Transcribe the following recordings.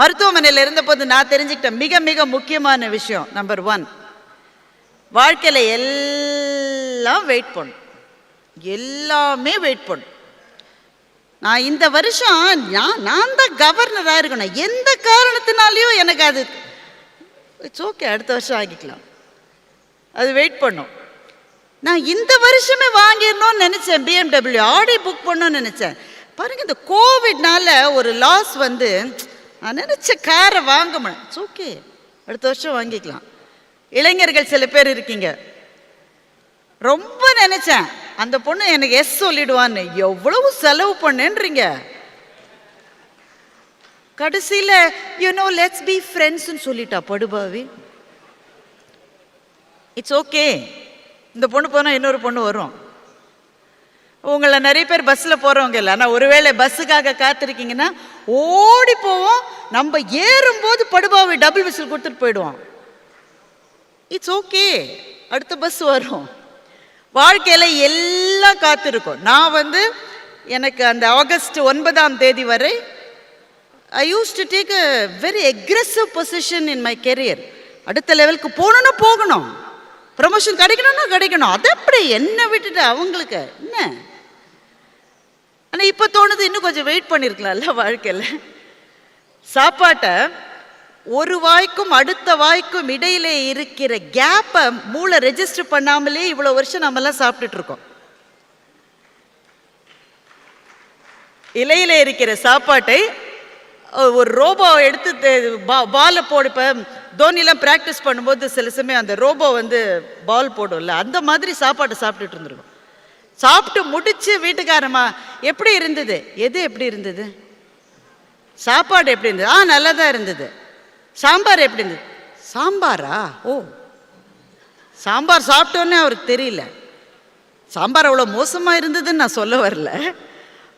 மருத்துவமனையில் இருந்தபோது நான் தெரிஞ்சுக்கிட்ட மிக மிக முக்கியமான விஷயம் நம்பர் ஒன் வாழ்க்கையில் எல்லாம் வெயிட் பண்ணும் எல்லாமே வெயிட் பண்ணும் நான் இந்த வருஷம் நான் நான் தான் கவர்னராக இருக்கணும். எந்த காரணத்தினாலையும் எனக்கு அது இட்ஸ் ஓகே அடுத்த வருஷம் ஆகிக்கலாம் அது வெயிட் பண்ணும் நான் இந்த வருஷமே வாங்கிடணும்னு நினச்சேன். பிஎம்டபிள்யூ ஆடி புக் பண்ணணும்னு நினச்சேன். பாருங்க இந்த கோவிட்னால ஒரு லாஸ் வந்து நினச்ச காரை வாங்க முடியும் இட்ஸ் ஓகே அடுத்த வருஷம் வாங்கிக்கலாம். இளைஞர்கள் சில பேர் இருக்கீங்க. ரொம்ப நினைச்சேன். அந்த பொண்ணு எனக்கு எஸ் சொல்லிடுவான்னு. எவ்வளவு செலவு பண்ணேன்றீங்க. கடைசியில் யூனோ லெட்ஸ் பி ஃப்ரெண்ட்ஸ்னு சொல்லிட்டா படுபாவி. இட்ஸ் ஓகே இந்த பொண்ணு போனால் இன்னொரு பொண்ணு வரும். உங்களை நிறைய பேர் பஸ்ஸில் போகிறவங்க இல்லை. ஆனால் ஒருவேளை பஸ்ஸுக்காக காத்திருக்கீங்கன்னா ஓடி போவோம். நம்ம ஏறும்போது படுபாவை டபுள் விசில் கொடுத்துட்டு போயிடுவோம். இட்ஸ் ஓகே அடுத்த பஸ் வரும். வாழ்க்கையில் எல்லாம் காத்திருக்கும். நான் வந்து எனக்கு அந்த ஆகஸ்ட் ஒன்பதாம் தேதி வரை I use to take a very aggressive position in my career அடுத்த லெவலுக்கு போகணும்னா போகணும். ப்ரமோஷன் கிடைக்கணும்னா கிடைக்கணும். அது அப்படி என்ன விட்டுட்டு அவங்களுக்கு என்ன? ஆனால் இப்போ தோணுது இன்னும் கொஞ்சம் வெயிட் பண்ணியிருக்கலாம்ல வாழ்க்கையில். சாப்பாட்டை ஒரு வாய்க்கும் அடுத்த வாய்க்கும் இடையிலே இருக்கிற கேப்பை மூளை ரெஜிஸ்டர் பண்ணாமலே இவ்வளோ வருஷம் நம்மெல்லாம் சாப்பிட்டுட்ருக்கோம் இலையில் இருக்கிற சாப்பாட்டை ஒரு ரோபோ எடுத்து பாலை போடு இப்போ தோனிலாம் ப்ராக்டிஸ் பண்ணும்போது சில சமயம் அந்த ரோபோ வந்து பால் போடும்ல அந்த மாதிரி சாப்பாட்டை சாப்பிட்டுட்டு இருந்திருக்கும். சாப்பிட்டு முடிச்சு வீட்டுக்காரம்மா எப்படி இருந்தது? எது எப்படி இருந்தது? சாப்பாடு எப்படி இருந்தது? ஆ நல்லா தான் இருந்தது. சாம்பார் எப்படி இருந்தது? சாம்பாரா? ஓ. சாம்பார் சாப்பிட்டோன்னே அவருக்கு தெரியல. சாம்பார் அவ்வளோ மோசமாக இருந்ததுன்னு நான் சொல்ல வரல.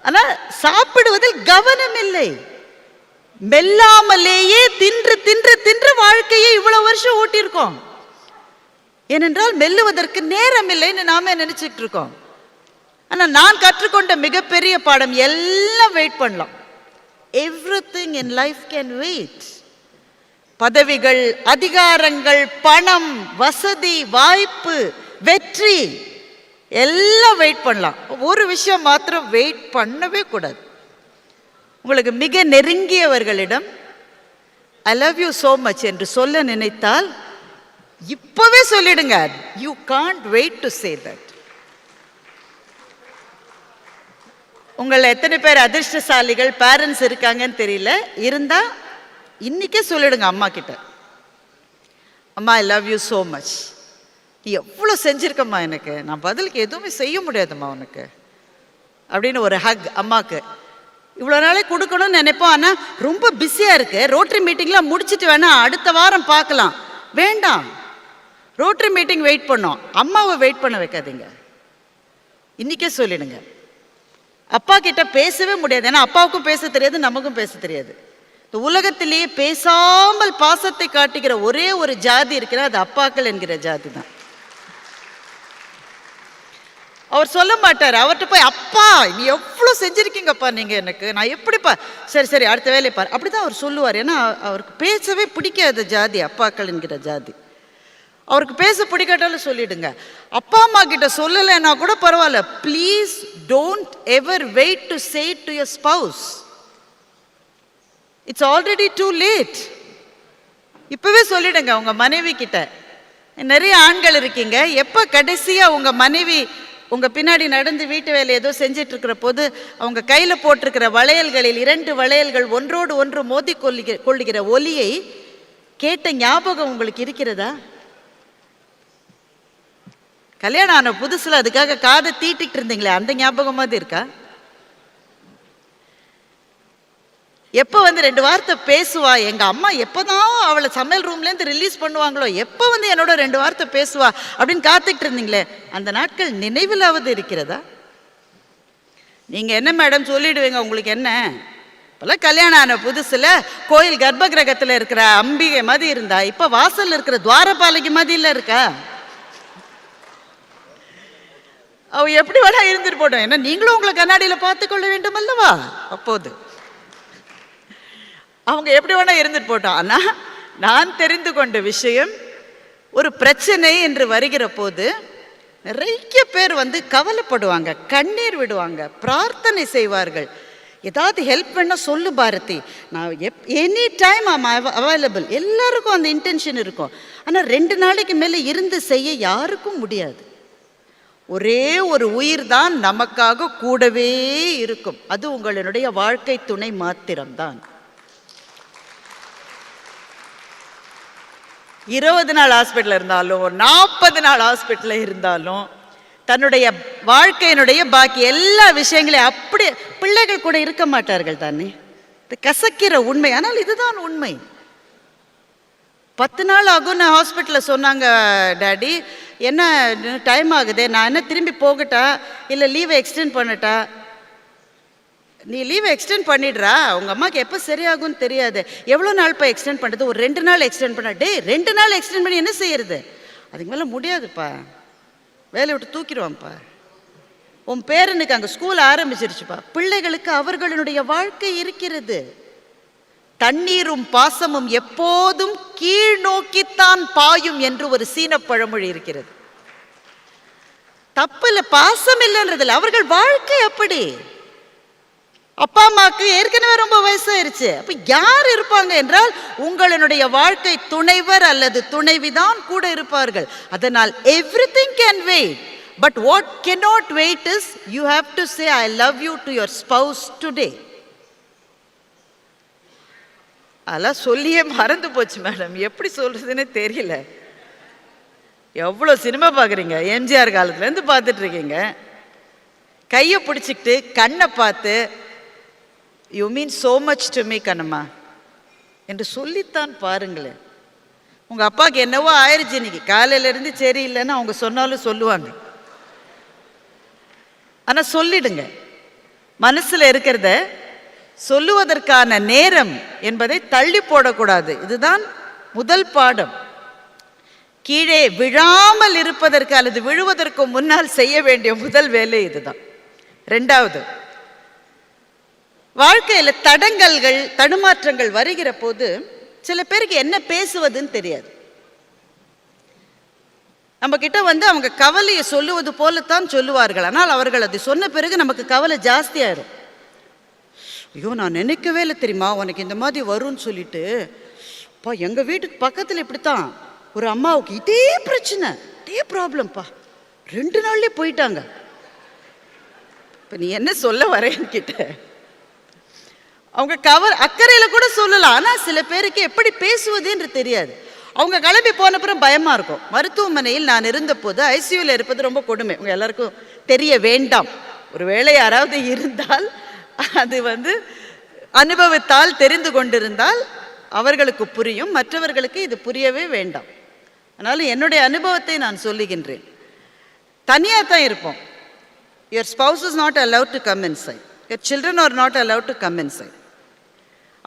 ஆனால் சாப்பிடுவதில் கவனம் இல்லை. மெல்லாமலேயே தின்று தின்று தின்று வாழ்க்கையை இவ்வளோ வருஷம் ஓட்டியிருக்கோம். ஏனென்றால் மெல்லுவதற்கு நேரம் இல்லைன்னு நாம நினச்சிக்கிட்டு இருக்கோம். ஆனால் நான் கற்றுக்கொண்ட மிகப்பெரிய பாடம் எல்லாம் வெயிட் பண்ணலாம். Everything in life can wait பதவிகள் அதிகாரங்கள் பணம் வசதி வாய்ப்பு வெற்றி எல்லாம் வெயிட் பண்ணலாம். ஒரு விஷயம் மாத்திரம் வெயிட் பண்ணவே கூடாது. உங்களுக்கு மிக நெருங்கியவர்களிடம் I love you so much என்று சொல்ல நினைத்தால் இப்பவே சொல்லிடுங்க. You can't wait to say that உங்களை எத்தனை பேர் அதிர்ஷ்டசாலிகள் பேரண்ட்ஸ் இருக்காங்கன்னு தெரியல. இருந்தால் இன்றைக்கே சொல்லிடுங்க அம்மா கிட்ட. அம்மா I love you so much நீ எவ்வளோ செஞ்சுருக்கம்மா எனக்கு? நான் பதிலுக்கு எதுவுமே செய்ய முடியாதும்மா உனக்கு. அப்படின்னு ஒரு ஹக் அம்மாவுக்கு இவ்வளோ நாளே கொடுக்கணும்னு நினைப்போம். ஆனால் ரொம்ப பிஸியாக இருக்கு. ரோட்ரி மீட்டிங்லாம் முடிச்சுட்டு வேணா அடுத்த வாரம் பார்க்கலாம். வேண்டாம். ரோட்ரி மீட்டிங் வெயிட் பண்ணோம். அம்மாவை வெயிட் பண்ண வைக்காதீங்க. இன்றைக்கே சொல்லிடுங்க. அப்பா கிட்ட பேசவே முடியாது. ஏன்னா அப்பாவுக்கும் பேச தெரியாது நமக்கும் பேச தெரியாது. இந்த உலகத்திலேயே பேசாமல் பாசத்தை காட்டுகிற ஒரே ஒரு ஜாதி இருக்கிற அது அப்பாக்கள் என்கிற ஜாதி தான். அவர் சொல்ல மாட்டார். அவர்கிட்ட போய் அப்பா நீ எவ்வளோ செஞ்சுருக்கீங்கப்பா நீங்கள் எனக்கு? நான் எப்படிப்பா? சரி சரி அடுத்த வேலையை பார். அப்படி தான் அவர் சொல்லுவார். ஏன்னா அவருக்கு பேசவே பிடிக்காத ஜாதி அப்பாக்கள் என்கிற ஜாதி. அவருக்கு பேச பிடிக்காட்டாலும் சொல்லிடுங்க. அப்பா அம்மா கிட்ட சொல்லலைன்னா கூட பரவாயில்ல. Please don't ever wait to say to your spouse it's already too late இப்போவே சொல்லிடுங்க உங்கள் மனைவி கிட்ட. நிறைய ஆண்கள் இருக்கீங்க. எப்போ கடைசியாக உங்கள் மனைவி உங்கள் பின்னாடி நடந்து வீட்டு வேலை ஏதோ செஞ்சிட்டு இருக்கிற போது அவங்க கையில் போட்டிருக்கிற வளையல்களில் இரண்டு வளையல்கள் ஒன்றோடு ஒன்று மோதி கொள்ளுகிற கொள்ளுகிற ஒலியை கேட்ட ஞாபகம் உங்களுக்கு இருக்கிறதா? கல்யாணம் ஆன புதுசுல அதுக்காக காதை தீட்டிக்கிட்டு இருந்தீங்களே அந்த ஞாபகம் மாதிரி இருக்கா? எப்போ வந்து ரெண்டு வார்த்தை பேசுவா? எங்கள் அம்மா எப்போதான் அவளை சமையல் ரூம்லேருந்து ரிலீஸ் பண்ணுவாங்களோ எப்போ வந்து என்னோட ரெண்டு வார்த்தை பேசுவா அப்படின்னு காத்துக்கிட்டு இருந்தீங்களே அந்த நாட்கள் நினைவிலாவது இருக்கிறதா? நீங்கள் என்ன மேடம் சொல்லிடுவீங்க உங்களுக்கு என்ன? இப்போல்லாம் கல்யாணம் ஆன புதுசில் கோயில் கர்ப்ப கிரகத்தில் இருக்கிற அம்பிகை மாதிரி இருந்தா இப்போ வாசலில் இருக்கிற துவாரபாலகி மாதிரி இருக்கா? அவ எப்படி வேணா இருந்துட்டு போட்டோம். ஏன்னா நீங்களும் உங்களை கண்ணாடியில் பார்த்துக்கொள்ள வேண்டும் அல்லவா? அப்போது. அவங்க எப்படி வேணா இருந்துட்டு போட்டோம். ஆனால் நான் தெரிந்து கொண்ட விஷயம் ஒரு பிரச்சனை என்று வருகிற போது நிறைய பேர் வந்து கவலைப்படுவாங்க கண்ணீர் விடுவாங்க பிரார்த்தனை செய்வார்கள். ஏதாவது ஹெல்ப் பண்ணால் சொல்லு பாரதி. நான் எப் எனி டைம் ஆம் அவைலபிள் எல்லாருக்கும் அந்த இன்டென்ஷன் இருக்கும். ஆனால் ரெண்டு நாளைக்கு மேலே இருந்து செய்ய யாருக்கும் முடியாது. ஒரே ஒரு உயிர் தான் நமக்காக கூடவே இருக்கும். அது உங்களுடைய வாழ்க்கை துணை மாத்திரம்தான். இருபது நாள் ஹாஸ்பிட்டலில் இருந்தாலும் நாற்பது நாள் ஹாஸ்பிட்டலில் இருந்தாலும் தன்னுடைய வாழ்க்கையினுடைய பாக்கி எல்லா விஷயங்களையும் அப்படி பிள்ளைகள் கூட இருக்க மாட்டார்கள் தானே? கசக்கிற உண்மை. ஆனால் இதுதான் உண்மை. பத்து நாள் ஆகும்னு ஹாஸ்பிட்டலில் சொன்னாங்க டேடி என்ன டைம் ஆகுது? நான் என்ன திரும்பி போகட்டா? இல்லை லீவை எக்ஸ்டெண்ட் பண்ணட்டா? நீ லீவை எக்ஸ்டெண்ட் பண்ணிடுறா? உங்கள் அம்மாவுக்கு எப்போ சரியாகும்னு தெரியாது. எவ்வளோ நாள் இப்போ எக்ஸ்டெண்ட் பண்ணுறது ஒரு ரெண்டு நாள் எக்ஸ்டெண்ட் பண்ண. டே ரெண்டு நாள் எக்ஸ்டெண்ட் பண்ணி என்ன செய்யறது? அதுக்கு மேலே முடியாதுப்பா. வேலையை விட்டு தூக்கிடுவான்ப்பா. உன் பேரனுக்கு அங்கே ஸ்கூல் ஆரம்பிச்சிருச்சுப்பா. பிள்ளைகளுக்கு அவர்களுடைய வாழ்க்கை இருக்கிறது. தண்ணீரும் பாசமும் எப்போதும் கீழ் நோக்கித்தான் பாயும் என்று ஒரு சீன பழமொழி இருக்கிறது. தப்பில்ல பாசம் இல்லைன்றதில்ல அவர்கள் வாழ்க்கை அப்படி. அப்பா அம்மாவுக்கு ஏற்கனவே ரொம்ப வயசாயிருச்சு. அப்ப யார் இருப்பாங்க என்றால் உங்களுடைய வாழ்க்கை துணைவர் அல்லது துணைவிதான் கூட இருப்பார்கள். அதனால் everything can wait but what cannot wait is you have to say I love you to your spouse today அதெல்லாம் சொல்லியே மறந்து போச்சு மேடம். எப்படி சொல்றதுன்னே தெரியல. எவ்வளோ சினிமா பார்க்குறீங்க எம்ஜிஆர் காலத்துலேருந்து பார்த்துட்டு இருக்கீங்க. கையை பிடிச்சிக்கிட்டு கண்ணை பார்த்து you mean so much to me Kannamma? என்று சொல்லித்தான் பாருங்களேன். உங்கள் அப்பாவுக்கு என்னவோ ஆயிடுச்சு இன்னைக்கு. காலையிலேருந்து சரியில்லைன்னு அவங்க சொன்னாலும் சொல்லுவாங்க. ஆனால் சொல்லிடுங்க. மனசில் இருக்கிறத சொல்லுவதற்கான நேரம் என்பதை தள்ளி போடக்கூடாது. இதுதான் முதல் பாடம். கீழே விழாமல் இருப்பதற்கு அல்லது விழுவதற்கு முன்னால் செய்ய வேண்டிய முதல் வேலை இதுதான். ரெண்டாவது வாழ்க்கையில் தடங்கல்கள் தடுமாற்றங்கள் வருகிற போது சில பேருக்கு என்ன பேசுவதுன்னு தெரியாது. நம்ம கிட்ட வந்து அவங்க கவலையை சொல்லுவது போலத்தான் சொல்லுவார்கள். ஆனால் அவர்கள் அதை சொன்ன பிறகு நமக்கு கவலை ஜாஸ்தியாயிரும். ஐயோ நான் நினைக்கவே இல்லை தெரியுமா? உனக்கு இந்த மாதிரி வரும்னு சொல்லிட்டு பா எங்கள் வீட்டுக்கு பக்கத்தில் இப்படித்தான். ஒரு அம்மாவுக்கு இதே பிரச்சனை இதே ப்ராப்ளம்ப்பா ரெண்டு நாள்லயே போயிட்டாங்க. இப்போ நீ என்ன சொல்ல வரேன்னு கிட்ட அவங்க கவர் அக்கறையில் கூட சொல்லலாம். ஆனால் சில பேருக்கு எப்படி பேசுவது என்று தெரியாது. அவங்க கிளம்பி போன அப்புறம் பயமாக இருக்கும். மருத்துவமனையில் நான் இருந்தபோது ஐசியூவில் இருப்பது ரொம்ப கொடுமை. உங்க எல்லாருக்கும் தெரிய வேண்டாம். ஒருவேளை யாராவது இருந்தால் அது வந்து அனுபவத்தால் தெரிந்து கொண்டிருந்தால் அவர்களுக்கு புரியும் மற்றவர்களுக்கு இது புரியவே வேண்டாம். அதனால் என்னுடைய அனுபவத்தை நான் சொல்லுகின்றேன். தனியாக தான் இருப்போம். Your spouse is not allowed to come inside your children are not allowed to come inside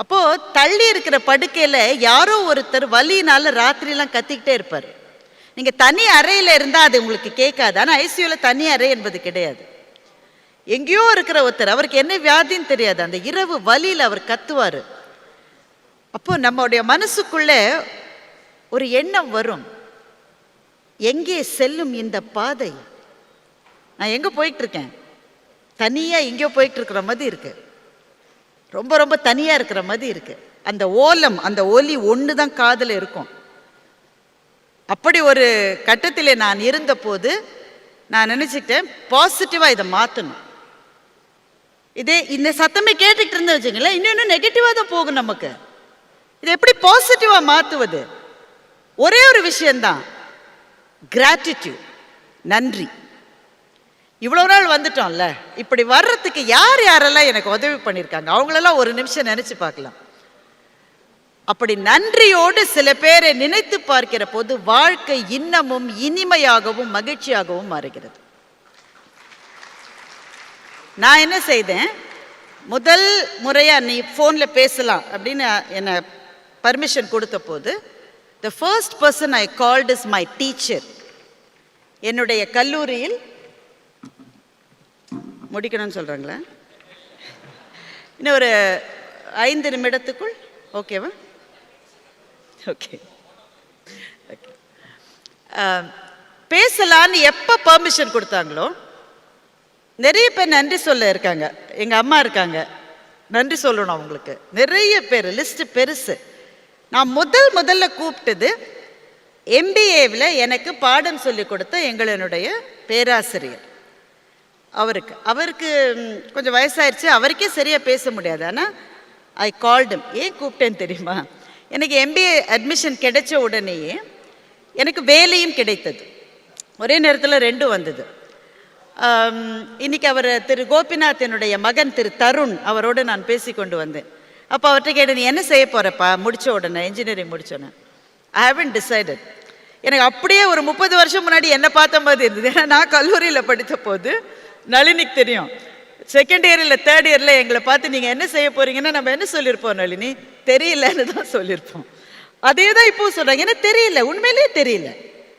அப்போது தள்ளி இருக்கிற படுக்கையில் யாரோ ஒருத்தர் வலினால ராத்திரிலாம் கத்திக்கிட்டே இருப்பார். நீங்கள் தனி அறையில் இருந்தால் அது உங்களுக்கு கேட்காது. ஆனால் ஐசியூவில் தனி அறை என்பது கிடையாது. எங்கேயோ இருக்கிற ஒருத்தர் அவருக்கு என்ன வியாதின்னு தெரியாது. அந்த இரவு வலியில் அவர் கத்துவார். அப்போ நம்மளுடைய மனசுக்குள்ளே ஒரு எண்ணம் வரும். எங்கே செல்லும் இந்த பாதை? நான் எங்கே போயிட்டு இருக்கேன் தனியாக எங்கேயோ போயிட்டு இருக்கிற மாதிரி இருக்கு. ரொம்ப ரொம்ப தனியாக இருக்கிற மாதிரி இருக்கு. அந்த ஓலம் அந்த ஒலி ஒன்று தான் காதில் இருக்கும். அப்படி ஒரு கட்டத்தில் நான் இருந்தபோது நான் நினச்சிக்கிட்டேன் பாசிட்டிவாக இதை மாற்றணும் இதே இந்த சத்தமே கேட்டுக்கிட்டு இருந்த வச்சுங்களேன் இன்னும் இன்னும் நெகட்டிவாக தான் போகும் நமக்கு. இதை எப்படி பாசிட்டிவாக மாற்றுவது ஒரே ஒரு விஷயந்தான் கிராட்டிடியூட் நன்றி. இவ்வளோ நாள் வந்துட்டோம்ல இப்படி வர்றதுக்கு யார் யாரெல்லாம் எனக்கு உதவி பண்ணியிருக்காங்க? அவங்களெல்லாம் ஒரு நிமிஷம் நினச்சி பார்க்கலாம். அப்படி நன்றியோடு சில பேரை நினைத்து பார்க்கிற போது வாழ்க்கை இன்னமும் இனிமையாகவும் மகிழ்ச்சியாகவும் மாறுகிறது. நான் என்ன செய்தேன்? முதல் முறையாக நீ ஃபோனில் பேசலாம் அப்படின்னு என்னை பர்மிஷன் கொடுத்த போது the first person I called is my teacher என்னுடைய கல்லூரியில் முடிக்கணும்னு சொல்கிறாங்களா இன்னும் ஒரு ஐந்து நிமிடத்துக்குள் ஓகேவா ஓகே ஓகே பேசலான்னு எப்போ பர்மிஷன் கொடுத்தாங்களோ நிறைய பேர் நன்றி சொல்ல இருக்காங்க. எங்கள் அம்மா இருக்காங்க. நன்றி சொல்லணும் அவங்களுக்கு. நிறைய பேர் லிஸ்ட்டு பெருசு. நான் முதல் முதல்ல கூப்பிட்டது எம்பிஏவில் எனக்கு பாடம் சொல்லி கொடுத்த எங்களுடைய பேராசிரியர். அவருக்கு. அவருக்கு கொஞ்சம் வயசாயிருச்சு. அவருக்கே சரியாக பேச முடியாது. ஆனால் ஐ கால்டம் ஏன் கூப்பிட்டேன்னு தெரியுமா? எனக்கு எம்பிஏ அட்மிஷன் கிடைச்ச உடனேயே எனக்கு வேலையும் கிடைத்தது. ஒரே நேரத்தில் ரெண்டும் வந்தது. இன்னைக்கு அவர் திரு கோபிநாத் என்னுடைய மகன் திரு தருண் அவரோடு நான் பேசி கொண்டு வந்தேன். அப்போ அவர்கிட்ட கேட்டேன் நீ என்ன செய்ய போகிறப்பா முடித்த உடனே இன்ஜினியரிங் முடித்தோடனே ஐ ஹவன் டிசைடட் எனக்கு அப்படியே ஒரு முப்பது வருஷம் முன்னாடி என்ன பார்த்த மாதிரி இருந்தது. ஏன்னா நான் கல்லூரியில் படித்த போது நளினிக்கு தெரியும். செகண்ட் இயர் இல்லை தேர்ட் இயரில் எங்களை பார்த்து நீங்கள் என்ன செய்ய போகிறீங்கன்னு நம்ம என்ன சொல்லியிருப்போம் நளினி? தெரியலன்னு தான் சொல்லியிருப்போம். அதே தான் இப்போ சொல்கிறாங்க ஏன்னா தெரியல. உண்மையிலேயே தெரியல.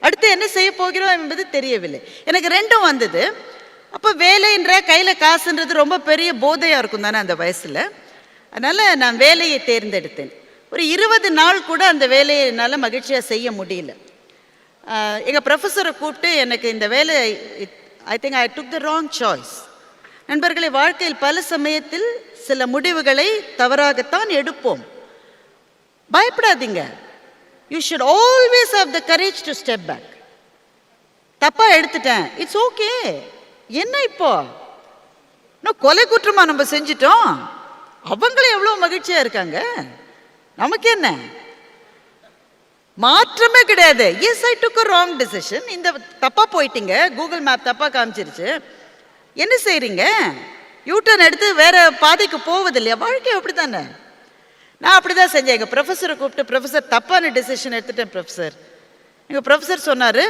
அடுத்து என்ன செய்ய போகிறோம் என்பது தெரியவில்லை. எனக்கு ரெண்டும் வந்தது. அப்போ வேலைன்ற கையில் காசுன்றது ரொம்ப பெரிய போதையாக இருக்கும் தானே அந்த வயசில். அதனால் நான் வேலையை தேர்ந்தெடுத்தேன். ஒரு இருபது நாள் கூட அந்த வேலையை என்னால் மகிழ்ச்சியாக செய்ய முடியல. எங்கள் ப்ரொஃபஸரை கூப்பிட்டு எனக்கு இந்த வேலை I think I took the wrong choice நண்பர்களை வாழ்க்கையில் பல சமயத்தில் சில முடிவுகளை தவறாகத்தான் எடுப்போம். பயப்படாதீங்க. You should always have the courage to step back தப்பாக எடுத்துட்டேன். இட்ஸ் ஓகே என்ன இப்போ? இன்னும் கொலை குற்றமா நம்ம செஞ்சிட்டோம். அவங்களும் எவ்வளோ மகிழ்ச்சியாக இருக்காங்க? நமக்கு என்ன? மாற்றமே கிடையாது. Yes I took wrong decision இந்த தப்பாக போயிட்டீங்க. கூகுள் மேப் தப்பாக காமிச்சிருச்சு. என்ன செய்கிறீங்க யூட்டர்ன் எடுத்து வேற பாதைக்கு போவதில்லையா? வாழ்க்கை அப்படி தானே நான் அப்படி தான் செஞ்சேன். எங்கள் ப்ரொஃபஸரை கூப்பிட்டு ப்ரொஃபஸர் தப்பான டிசிஷன் எடுத்துட்டேன் ப்ரொஃபஸர் எங்கள் ப்ரொஃபஸர் சொன்னார்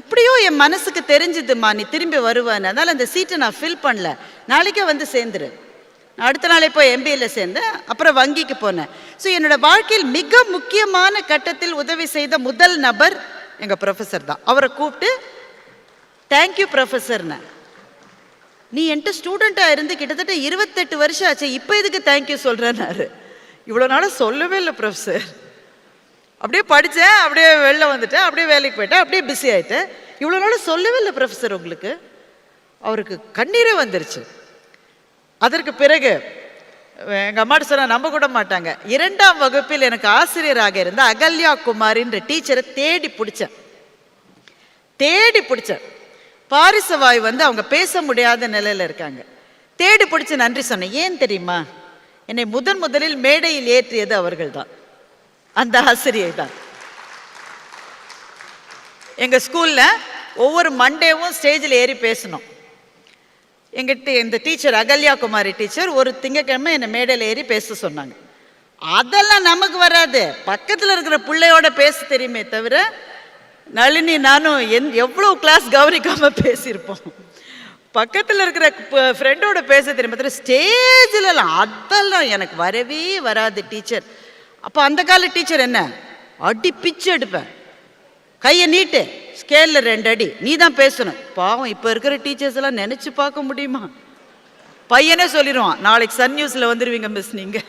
எப்படியோ என் மனசுக்கு தெரிஞ்சுதுமா நீ திரும்பி வருவான்னு. அதனால் அந்த சீட்டை நான் ஃபில் பண்ணல. நாளைக்கே வந்து சேர்ந்துரு. நான் அடுத்த நாளே போய் எம்பிஏல சேர்ந்தேன். அப்புறம் வங்கிக்கு போனேன். ஸோ என்னோட வாழ்க்கையில் மிக முக்கியமான கட்டத்தில் உதவி செய்த முதல் நபர் எங்கள் ப்ரொஃபஸர் தான். அவரை கூப்பிட்டு தேங்க்யூ ப்ரொஃபஸர்னு நீ என்கிட்ட ஸ்டூடெண்ட்டாக இருந்து கிட்டத்தட்ட இருபத்தெட்டு வருஷம் ஆச்சு. இப்போ எதுக்கு தேங்க்யூ சொல்கிறேன்னாரு இவ்வளோ நாளும் சொல்லவே இல்லை ப்ரொஃபஸர் அப்படியே படித்தேன் அப்படியே வெளில வந்துட்டேன் அப்படியே வேலைக்கு போயிட்டேன் அப்படியே பிஸி ஆகிட்டேன் இவ்வளோ நாள் சொல்லவே இல்லை ப்ரொஃபஸர் உங்களுக்கு. அவருக்கு கண்ணீரே வந்துருச்சு. அதற்கு பிறகு எங்கள் அம்மாட்ட சொன்னால் நம்ப கூட மாட்டாங்க. இரண்டாம் வகுப்பில் எனக்கு ஆசிரியராக இருந்த அகல்யா குமாரின்ற டீச்சரை தேடி பிடிச்சேன். தேடி பிடிச்சேன். பாரிசவாய் வந்து அவங்க பேச முடியாத நிலையில் இருக்காங்க. தேடி பிடிச்சி நன்றி சொன்னேன். ஏன் தெரியுமா? என்னை முதன் முதலில் மேடையில் ஏற்றியது அவர்கள்தான். அந்த ஆசிரியை தான் எங்கள் ஸ்கூலில் ஒவ்வொரு மண்டேவும் ஸ்டேஜில் ஏறி பேசணும். எங்கிட்ட இந்த டீச்சர் அகல்யா குமாரி டீச்சர் ஒரு திங்கக்கிழமை என்னை மேடையில் ஏறி பேச சொன்னாங்க. அதெல்லாம் நமக்கு வராது. பக்கத்தில் இருக்கிற பிள்ளையோட பேச தெரியுமே தவிர நளினி நானும் என் எவ்வளோ கிளாஸ் கவனிக்காமல் பேசியிருப்போம். பக்கத்தில் இருக்கிற ஃப்ரெண்டோட பேச தெரியும்? தவிர ஸ்டேஜிலலாம் அதெல்லாம் எனக்கு வரவே வராது டீச்சர் அப்போ அந்த கால டீச்சர் என்ன? அடி பிச்சு எடுப்பேன். கையை நீட்டு. ஸ்கேலில் ரெண்டு அடி. நீ தான் பேசணும். பாவம் இப்போ இருக்கிற டீச்சர்ஸ் எல்லாம் நினச்சி பார்க்க முடியுமா? பையனே சொல்லிடுவான் நாளைக்கு சன் நியூஸில் வந்துடுவீங்க மிஸ் நீங்கள்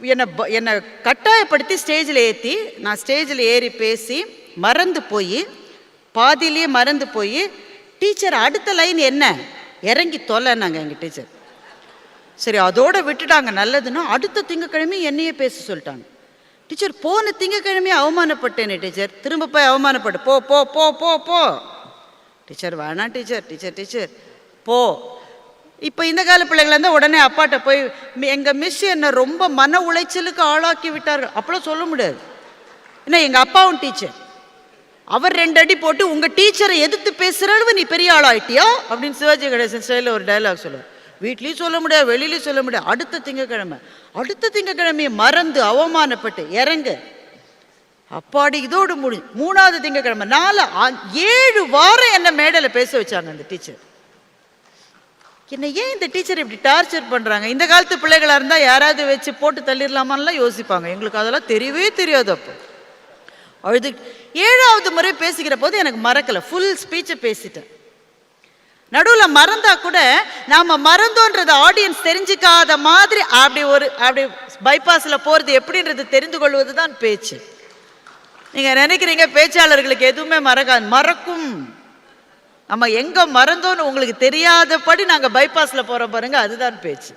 என்னை ப- என்னை கட்டாயப்படுத்தி ஸ்டேஜில் ஏற்றி நான் ஸ்டேஜில் ஏறி பேசி மறந்து போய் பாதியிலேயே மறந்து போய் டீச்சர் அடுத்த லைன் என்ன? இறங்கி தொலைனாங்க எங்கள் டீச்சர். சரி அதோட விட்டுட்டாங்க நல்லதுன்னா அடுத்த திங்கக்கிழமை என்னையே பேச சொல்லிட்டாங்க. டீச்சர் போன திங்கக்கிழமையே அவமானப்பட்டேனே டீச்சர். திரும்ப போய் அவமானப்பட்டு போ போ போ போ போ. டீச்சர் வேணாம் டீச்சர் டீச்சர் டீச்சர். போ. இப்போ இந்த கால பிள்ளைங்களா இருந்தால் உடனே அப்பாட்ட போய் எங்கள் மிஸ் என்னை ரொம்ப மன உளைச்சலுக்கு ஆளாக்கி விட்டார்கள். அப்பலாம் சொல்ல முடியாது. ஏன்னா எங்கள் அப்பாவும் டீச்சர். அவர் ரெண்டு அடி போட்டு உங்கள் டீச்சரை எதிர்த்து பேசுகிற அளவு நீ பெரிய ஆளாயிட்டியா? அப்படின்னு சிவாஜி கணேசன் ஸ்டைலில் ஒரு டயலாக் சொல்லுவார். வீட்லேயும் சொல்ல முடியாது வெளியிலையும் சொல்ல முடியாது. அடுத்த திங்கக்கிழமை அடுத்த திங்கக்கிழமையை மறந்து அவமானப்பட்டு இறங்கு. அப்பாடி இதோடு முடி மூணாவது திங்கக்கிழமை நாலு ஏழு வாரம் என்ன மேடையில் பேச வச்சாங்க அந்த டீச்சர். என்னை ஏன் இந்த டீச்சர் இப்படி டார்ச்சர் பண்ணுறாங்க இந்த காலத்து பிள்ளைகளாக இருந்தால் யாராவது வச்சு போட்டு தள்ளிடலாமான்லாம் யோசிப்பாங்க. எங்களுக்கு அதெல்லாம் தெரியவே தெரியாது அப்போ. அழுது ஏழாவது முறை பேசிக்கிற போது எனக்கு மறக்கலை. ஃபுல் ஸ்பீச்சை பேசிட்டேன். நடுவில் மறந்தா கூட நாம் மறந்தோன்றது ஆடியன்ஸ் தெரிஞ்சுக்காத மாதிரி அப்படி ஒரு அப்படி பைபாஸில் போகிறது எப்படின்றது தெரிந்து கொள்வது தான் பேச்சு. நீங்கள் நினைக்கிறீங்க பேச்சாளர்களுக்கு எதுவுமே மறக்காது. மறக்கும். நம்ம எங்கே மறந்தோன்னு உங்களுக்கு தெரியாதபடி நாங்கள் பைபாஸில் போகிற பாருங்க அதுதான் பேச்சு.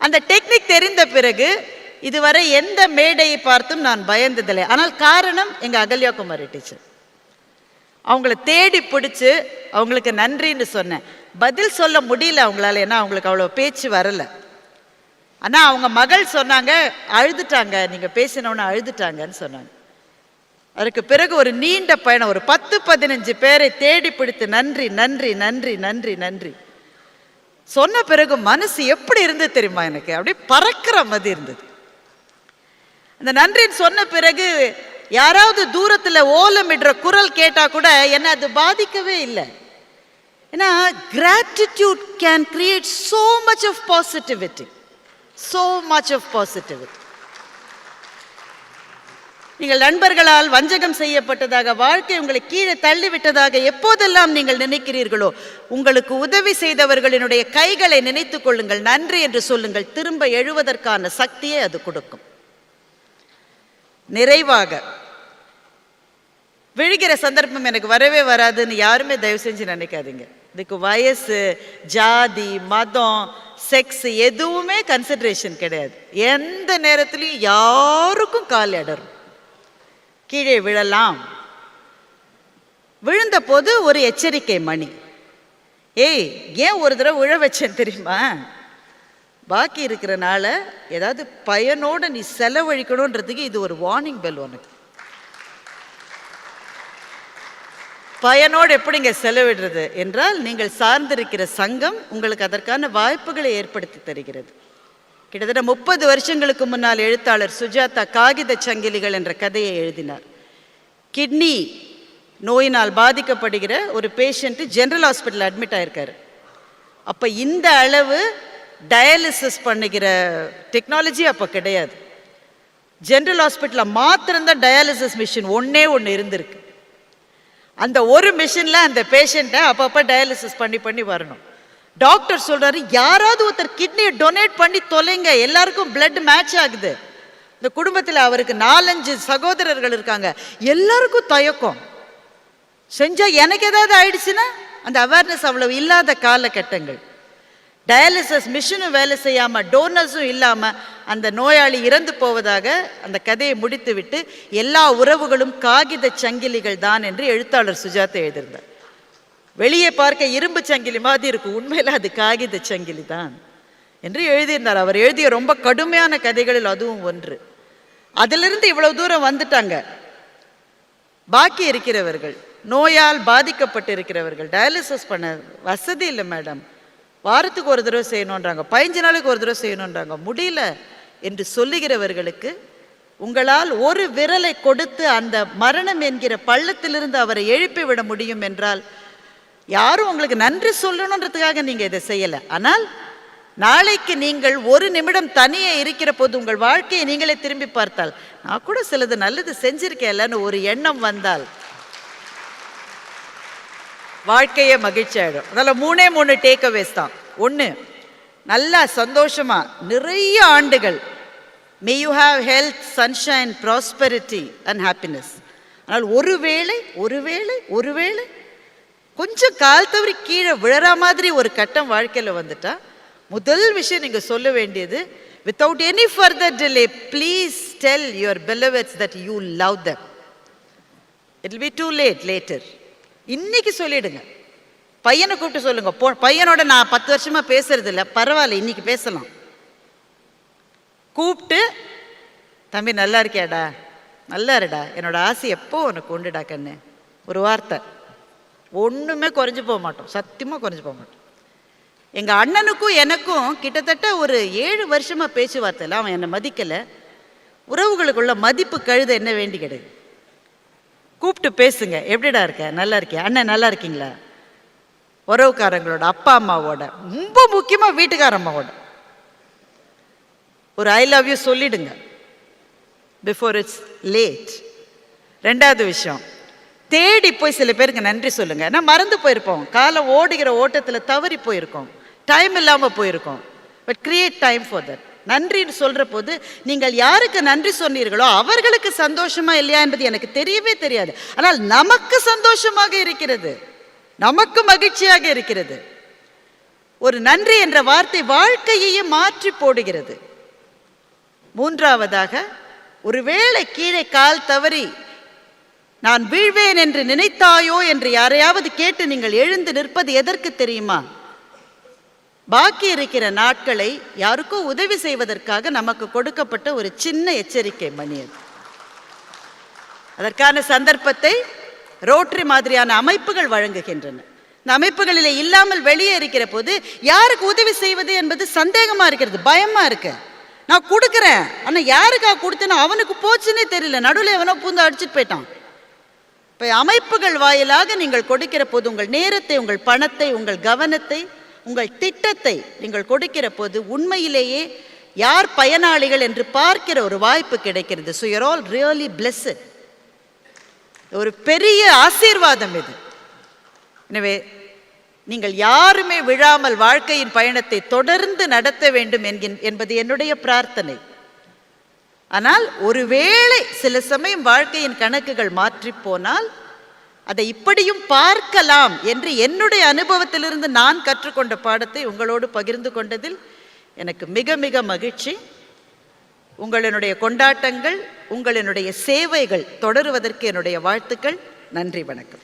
அந்த டெக்னிக் தெரிந்த பிறகு இதுவரை எந்த மேடையை பார்த்தும் நான் பயந்ததில்லை. ஆனால் காரணம் எங்கள் அகல்யா குமாரி டீச்சர் அவங்கள தேடி பிடிச்சி அவங்களுக்கு நன்றின்னு சொன்னேன். பதில் சொல்ல முடியல அவங்களால ஏன்னா அவங்களுக்கு அவ்வளோ பேச்சு வரலை. ஆனால் அவங்க மகள் சொன்னாங்க அழுதுட்டாங்க நீங்கள் பேசினோன்னு அழுதுட்டாங்கன்னு சொன்னாங்க. அதற்கு பிறகு ஒரு நீண்ட பயணம் ஒரு பத்து பதினஞ்சு பேரை தேடி பிடித்து நன்றி நன்றி நன்றி நன்றி நன்றி. சொன்ன பிறகு மனசு எப்படி இருந்தது தெரியுமா எனக்கு? அப்படியே பறக்கிற மாதிரி இருந்தது. அந்த நன்றின்னு சொன்ன பிறகு யாராவது தூரத்தில் ஓலமிடுற குரல் கேட்டால் கூட என்னை அது பாதிக்கவே இல்லை. ஏன்னா gratitude can create so much of positivity so much of positivity நீங்கள் நண்பர்களால் வஞ்சகம் செய்யப்பட்டதாக வாழ்க்கை உங்களை கீழே தள்ளிவிட்டதாக எப்போதெல்லாம் நீங்கள் நினைக்கிறீர்களோ உங்களுக்கு உதவி செய்தவர்களினுடைய கைகளை நினைத்துக் கொள்ளுங்கள் நன்றி என்று சொல்லுங்கள் திரும்ப எழுவதற்கான சக்தியை அது கொடுக்கும். நிறைவாக. விழுகிற சந்தர்ப்பம் எனக்கு வரவே வராதுன்னு யாருமே தயவு செஞ்சு நினைக்காதீங்க. இதுக்கு வயசு ஜாதி மதம் செக்ஸ் எதுவுமே கன்சிடரேஷன் கிடையாது. எந்த நேரத்துலையும் யாருக்கும் கால் இடரும் கீழே விழலாம். விழுந்த போது ஒரு எச்சரிக்கை மணி. ஏய் ஏன் ஒரு தடவை விழ வச்சேன் தெரியுமா? பாக்கி இருக்கிறனால ஏதாவது பயனோட நீ செலவழிக்கணுன்றதுக்கு இது ஒரு வார்னிங் பெல் உனக்கு பயனோடு எப்படிங்க செலவிடுறது என்றால் நீங்கள் சார்ந்திருக்கிற சங்கம் உங்களுக்கு அதற்கான வாய்ப்புகளை ஏற்படுத்தி தருகிறது. கிட்டத்தட்ட முப்பது வருஷங்களுக்கு முன்னால் எழுத்தாளர் சுஜாதா காகித சங்கிலிகள் என்ற கதையை எழுதினார். கிட்னி நோயினால் பாதிக்கப்படுகிற ஒரு பேஷண்ட்டு ஜென்ரல் ஹாஸ்பிட்டல் அட்மிட் ஆயிருக்காரு. அப்போ இந்த அளவு டயாலிசிஸ் பண்ணிக்கிற டெக்னாலஜி அப்போ கிடையாது. ஜென்ரல் ஹாஸ்பிட்டலில் மாத்திரம்தான் டயாலிசிஸ் மிஷின் ஒன்றே ஒன்று இருந்திருக்கு. அந்த ஒரு மிஷினில் அந்த பேஷண்ட்டை அப்பப்போ டயாலிசிஸ் பண்ணி பண்ணி வரணும். டாக்டர் சொல்கிறாரு யாராவது ஒருத்தர் கிட்னியை டொனேட் பண்ணி தொலைங்க எல்லாருக்கும் பிளட் மேட்ச் ஆகுது. இந்த குடும்பத்தில் அவருக்கு நாலஞ்சு சகோதரர்கள் இருக்காங்க. எல்லாருக்கும் தயக்கம். செஞ்சால் எனக்கு ஏதாவது ஆயிடுச்சுன்னா அந்த அவேர்னஸ் அவ்வளவு இல்லாத காலகட்டங்கள். டயாலிசிஸ் மிஷினும் வேலை செய்யாமல் டோனர்ஸும் இல்லாமல் அந்த நோயாளி இறந்து போவதாக அந்த கதையை முடித்துவிட்டு எல்லா உறவுகளும் காகித சங்கிலிகள் தான் என்று எழுத்தாளர் சுஜாதா எழுதியிருந்தார். வெளியே பார்க்க இரும்பு சங்கிலி மாதிரி இருக்கும் உண்மையில் அது காகித சங்கிலி தான் என்று எழுதியிருந்தார். அவர் எழுதிய ரொம்ப கடுமையான கதைகளில் அதுவும் ஒன்று. அதிலிருந்து இவ்வளவு தூரம் வந்துட்டாங்க. பாக்கி இருக்கிறவர்கள் நோயால் பாதிக்கப்பட்டு இருக்கிறவர்கள் டயாலிசிஸ் பண்ண வசதி இல்லை மேடம். வாரத்துக்கு ஒரு தடவை செய்யணுன்றாங்க பதினஞ்சு நாளைக்கு ஒரு தடவை செய்யணுன்றாங்க முடியல என்று சொல்லுகிறவர்களுக்கு உங்களால் ஒரு விரலை கொடுத்து அந்த மரணம் என்கிற பள்ளத்திலிருந்து அவரை எழுப்பி விட முடியும் என்றால் யாரும் உங்களுக்கு நன்றி சொல்லணுன்றதுக்காக நீங்கள் இதை செய்யலை. ஆனால் நாளைக்கு நீங்கள் ஒரு நிமிடம் தனியே இருக்கிற போது உங்கள் வாழ்க்கையை நீங்களே திரும்பி பார்த்தால் நான் கூட சிலது நல்லது செஞ்சிருக்கேன்லன்னு ஒரு எண்ணம் வந்தால் வாழ்க்கையே மகிழ்ச்சி ஆயிடும். அதில் மூணே மூணு டேக் அவேஸ் தான். ஒன்று நல்லா சந்தோஷமாக நிறைய ஆண்டுகள். May you have health sunshine prosperity and happiness ஆனால் ஒருவேளை ஒருவேளை ஒருவேளை கொஞ்சம் கால் தவறி கீழே விழற மாதிரி ஒரு கட்டம் வாழ்க்கையில் வந்துட்டா முதல் விஷயம் நீங்கள் சொல்ல வேண்டியது without any further delay please tell your beloveds that you love them it be too late later இன்னைக்கு சொல்லிடுங்க. பையனை கூப்பிட்டு சொல்லுங்க. போ பையனோட நான் பத்து வருஷமா பேசுறது இல்லை பரவாயில்ல இன்னைக்கு பேசலாம். கூப்பிட்டு தம்பி நல்லா இருக்கியாடா? நல்லா இருடா. என்னோட ஆசை எப்போ உனக்கு உண்டுடா கண்ணு? ஒரு வார்த்தை. ஒன்றுமே குறைஞ்சு போக மாட்டோம். சத்தியமாக குறைஞ்சு போக மாட்டோம். எங்கள் அண்ணனுக்கும் எனக்கும் கிட்டத்தட்ட ஒரு ஏழு வருஷமாக பேச்சுவார்த்தையில் அவன் என்னை மதிக்கலை. உறவுகளுக்குள்ள மதிப்பு கழுத என்ன வேண்டி கிடையாது கூப்பிட்டு பேசுங்க. எப்படிடா இருக்க? நல்லா இருக்கியா? அண்ணன் நல்லா இருக்கீங்களா? உறவுக்காரங்களோட அப்பா அம்மாவோட. ரொம்ப முக்கியமாக வீட்டுக்கார அம்மாவோட. ஒரு ஐ லவ் யூ சொல்லிடுங்க. பிஃபோர் இட்ஸ் லேட் ரெண்டாவது விஷயம். தேடி போய் சில பேருக்கு நன்றி சொல்லுங்க. நான் மறந்து போயிருப்போம். காலம் ஓடுகிற ஓட்டத்தில் தவறி போயிருக்கோம். டைம் இல்லாமல் போயிருக்கோம். But create time for that நன்றின்னு சொல்கிற போது நீங்கள் யாருக்கு நன்றி சொன்னீர்களோ அவர்களுக்கு சந்தோஷமா இல்லையா என்பது எனக்கு தெரியவே தெரியாது. ஆனால் நமக்கு சந்தோஷமாக இருக்கிறது. நமக்கு மகிழ்ச்சியாக இருக்கிறது. ஒரு நன்றி என்ற வார்த்தை வாழ்க்கையையே மாற்றி போடுகிறது. மூன்றாவதாக ஒருவேளை கீழே கால் தவறி நான் வீழ்வேன் என்று நினைத்தாயோ? என்று யாரையாவது கேட்டு நீங்கள் எழுந்து நிற்பது எதற்கு தெரியுமா? பாக்கி இருக்கிற நாட்களை யாருக்கோ உதவி செய்வதற்காக நமக்கு கொடுக்கப்பட்ட ஒரு சின்ன எச்சரிக்கை மணி அது அதற்கான சந்தர்ப்பத்தை ரோட்டரி மாதிரியான அமைப்புகள் வழங்குகின்றன. இந்த அமைப்புகளில் இல்லாமல் வெளியே இருக்கிற போது யாருக்கு உதவி செய்வது என்பது சந்தேகமா இருக்கிறது பயமா இருக்கு. நான் கொடுக்குறேன். ஆனால் யாருக்கா கொடுத்தேனோ அவனுக்கு போச்சுன்னே தெரியல. நடுவில் எவனோ பூந்து அடிச்சிட்டு போயிட்டான். இப்போ அமைப்புகள் வாயிலாக நீங்கள் கொடுக்கிற போது உங்கள் நேரத்தை உங்கள் பணத்தை உங்கள் கவனத்தை உங்கள் திட்டத்தை நீங்கள் கொடுக்கிற போது உண்மையிலேயே யார் பயனாளிகள் என்று பார்க்கிற ஒரு வாய்ப்பு கிடைக்கிறது. So you're all really blessed ஒரு பெரிய ஆசீர்வாதம் இது. எனவே நீங்கள் யாருமே விழாமல் வாழ்க்கையின் பயணத்தை தொடர்ந்து நடத்த வேண்டும் என்கின் என்பது என்னுடைய பிரார்த்தனை. ஆனால் ஒருவேளை சில சமயம் வாழ்க்கையின் கணக்குகள் மாற்றி போனால் அதை இப்படியும் பார்க்கலாம் என்று என்னுடைய அனுபவத்திலிருந்து நான் கற்றுக்கொண்ட பாடத்தை உங்களோடு பகிர்ந்து கொண்டதில் எனக்கு மிக மிக மகிழ்ச்சி. உங்களினுடைய கொண்டாட்டங்கள் உங்களினுடைய சேவைகள் தொடருவதற்கு என்னுடைய வாழ்த்துக்கள். நன்றி வணக்கம்.